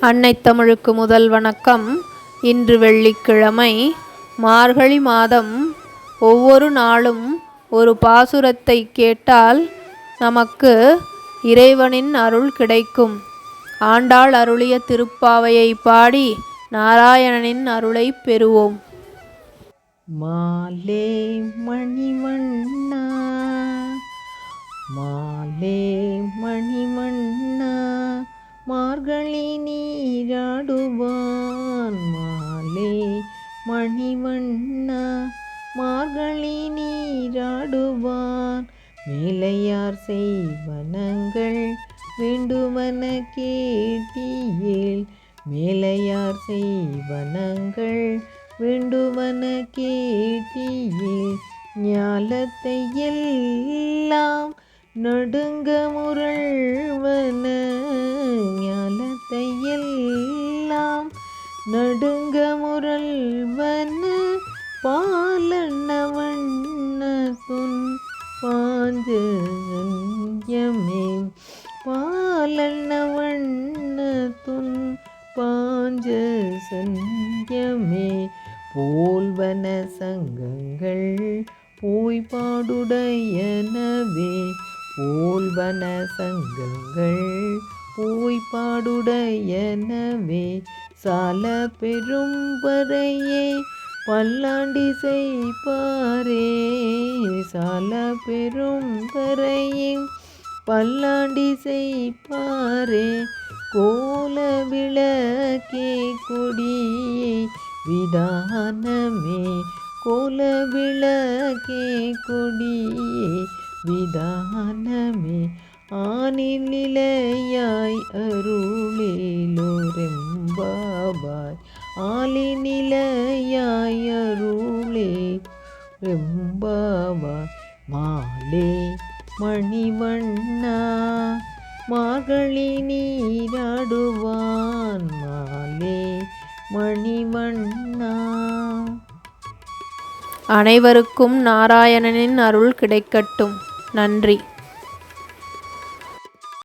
அன்னை தமிழுக்கு முதல் வணக்கம். இன்று வெள்ளிக்கிழமை மார்கழி மாதம். ஒவ்வொரு நாளும் ஒரு பாசுரத்தை கேட்டால் நமக்கு இறைவனின் அருள் கிடைக்கும். ஆண்டாள் அருளிய திருப்பாவையை பாடி நாராயணனின் அருளை பெறுவோம். மாலே மணிவண்ணா மாலே மணிவண்ணா. பாடுவான் மாலே மணிவண்ணா மார்கழி நீராடுவான் மேலையார் செய்வனங்கள் வேண்டுமன கேட்டியேல் மேலையார் செய்வனங்கள் வேண்டுமன கேட்டியேல் ஞாலத்தை எல்லாம் நடுங்க முரள்வன. பாலண்ண வண்ண சுன் பாஞ்சயமே பாலண்ண வண்ண துன் பாஞ்ச சன்யமே போல்வன சங்கங்கள் போய் பாடுடையனவே போல்வன சங்கங்கள் போய் பாடுடையனவே சால பெரும் பறையே பல்லாண்டி செய்பாரே சால பெரும் பறையே பல்லாண்டி செய்பாரே கோல விளக்கே கொடியை விதானமே கோல விளக்கே கொடியே விதானமே ஆனில் நிலையாய் அருளேலோரெம்பாபாய் ஆலி நிலை அருளே வெம்பாவா மாலே மணிவண்ணா மார்கழி நீராடுவான் மாலே மணிவண்ணா. அனைவருக்கும் நாராயணனின் அருள் கிடைக்கட்டும். நன்றி.